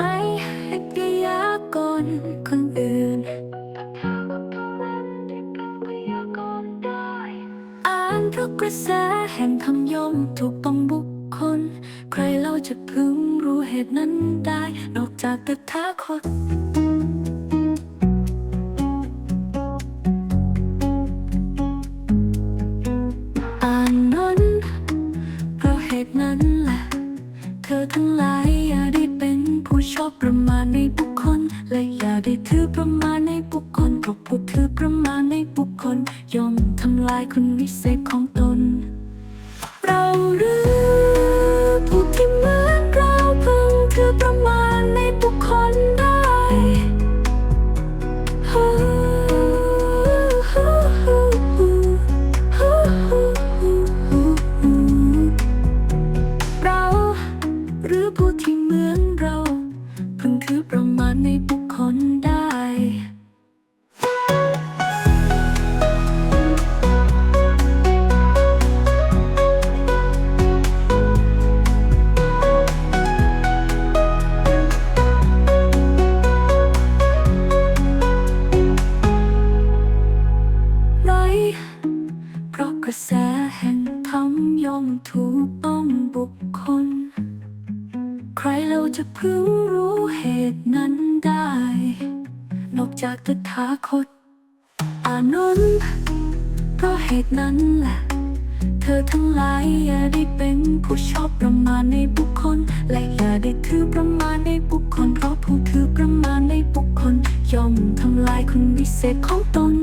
ไม่ให้พยากรณ์คนอื่น อ่านเพราะกระแสแห่งคำย่อมถูกต้องบุคคล ใครเราจะพึงรู้เหตุนั้นได้ นอกจากตถาคตอ่านนั้นเพราะเหตุนั้นแหละ เธอทั้งหลาย อบประมาณในบุคคล และอย่าได้ถือประมาณในบุคคลเพราะผู้ถือประมาณในบุคคลย่อมทำลายคุณวิเศษของ เพราะกระแสแห่งธรรมย่อมถูกต้องบุคคล ใครเราจะพึงรู้เหตุนั้นได้ นอกจากตถาคต อานนท์เพราะเหตุนั้นแหละ เธอทั้งหลายอย่าได้เป็นผู้ชอบประมาณในบุคคล และอย่าได้ถือประมาณในบุคคล เพราะผู้ถือประมาณในบุคคลย่อมทำลายคุณวิเศษของตน